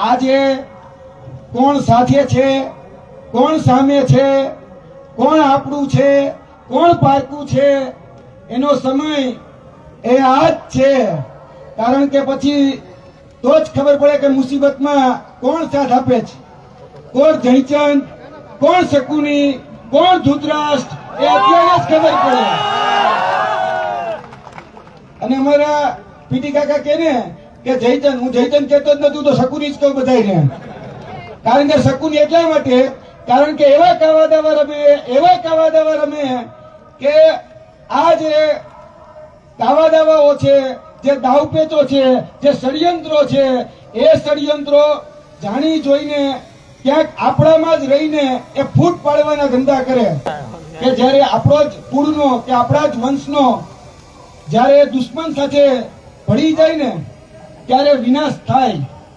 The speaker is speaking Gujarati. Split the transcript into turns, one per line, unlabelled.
આજે કોણ સાથે છે? કોણ સામે છે? કોણ આપણું છે? કોણ પારકું છે? એનો સમય એ આ જ છે. કારણ કે પછી તો જ ખબર પડે કે મુસીબતમાં કોણ સાથ આપે છે. કોણ જયચંદ, કોણ શકુની, કોણ ધૂતરાષ્ટ્ર, એ અત્યારે જ ખબર પડે. અને અમારા પીટી કાકા કે ને કે જયચંદ હું જયચંદ કહેતો જ તો શકુની જ કહું બધાને કારણ કે શકુની એટલા માટે, કારણ કે એવા કાવા રમે, એવા કાવા રમે કે આ જે કાવા છે, જે દાવપેચો છે, જે ષડયંત્રો છે, એ ષડયંત્રો જાણી જોઈને ક્યાંક આપણામાં જ રહીને એ ફૂટ પાડવાના ધંધા કરે. કે જ્યારે આપણો જ કુળનો, કે આપણા જ વંશનો જ્યારે દુશ્મન સાથે ભળી જાય ને ત્યારે વિનાશ થાય.